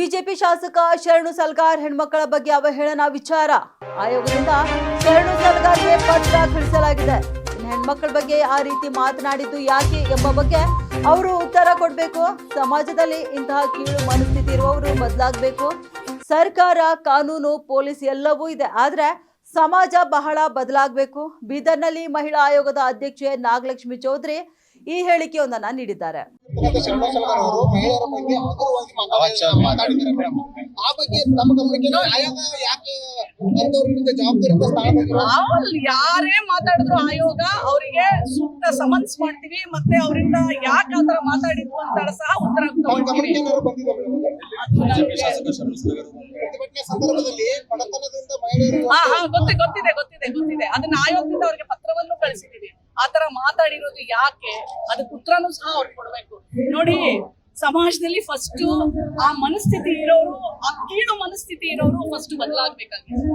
BJP ಶಾಸಕ ಶರಣು ಸಲ್ಗಾರ್ ಹೆಣ್ಮಕ್ಕಳ ಬಗ್ಗೆ ಅವಹೇಳನ ವಿಚಾರ. ಆಯೋಗದಿಂದ ಶರಣು ಸಲ್ಗಾರ್ಗೆ ಪತ್ರ ಕಳಿಸಲಾಗಿದೆ ಹೆಣ್ಮಕ್ಕಳ ಬಗ್ಗೆ ಆ ರೀತಿ ಮಾತನಾಡಿದ್ದು ಯಾಕೆ ಎಂಬ ಬಗ್ಗೆ ಅವರು ಉತ್ತರ ಕೊಡಬೇಕು. ಸಮಾಜದಲ್ಲಿ ಇಂತಹ ಕೀಳು ಮನಸ್ಥಿತಿ ಇರುವವರು ಬದಲಾಗಬೇಕು. ಸರ್ಕಾರ, ಕಾನೂನು, ಪೊಲೀಸ್ ಎಲ್ಲವೂ ಇದೆ. ಆದ್ರೆ ಸಮಾಜ ಬಹಳ ಬದಲಾಗಬೇಕು. ಬೀದರ್ನಲ್ಲಿ ಮಹಿಳಾ ಆಯೋಗದ ಅಧ್ಯಕ್ಷೆ ನಾಗಲಕ್ಷ್ಮಿ ಚೌಧರಿ ಈ ಹೇಳಿಕೆಯೊಂದನ್ನ ನೀಡಿದ್ದಾರೆ. ಯಾರೇ ಮಾತಾಡಿದ್ರು ಆಯೋಗ ಅವರಿಗೆ ಸೂಕ್ತ ಸಮನ್ಸ್ ಮಾಡ್ತೀವಿ ಮತ್ತೆ ಅವರಿಂದ ಯಾಕೆ ಆತರ ಮಾತಾಡಿದ್ರು ಅಂತ ಸಹ ಉತ್ತರ ಗೊತ್ತಿದೆ ಗೊತ್ತಿದೆ ಗೊತ್ತಿದೆ. ಅದನ್ನ ಆಯೋಗದಿಂದ ಅವ್ರಿಗೆ ಪತ್ರವನ್ನು ಕಳಿಸಿದೀವಿ. ಆತರ ಮಾತಾಡಿರೋದು ಯಾಕೆ? ಅದಕ್ಕೆ ಉತ್ತರನೂ ಸಹ ಅವ್ರು ಕೊಡ್ಬೇಕು. ನೋಡಿ, ಸಮಾಜದಲ್ಲಿ ಫಸ್ಟ್ ಆ ಮನಸ್ಥಿತಿ ಇರೋರು, ಆ ಕೀಳು ಮನಸ್ಥಿತಿ ಇರೋರು ಫಸ್ಟ್ ಬದಲಾಗ್ಬೇಕಾಗಿದೆ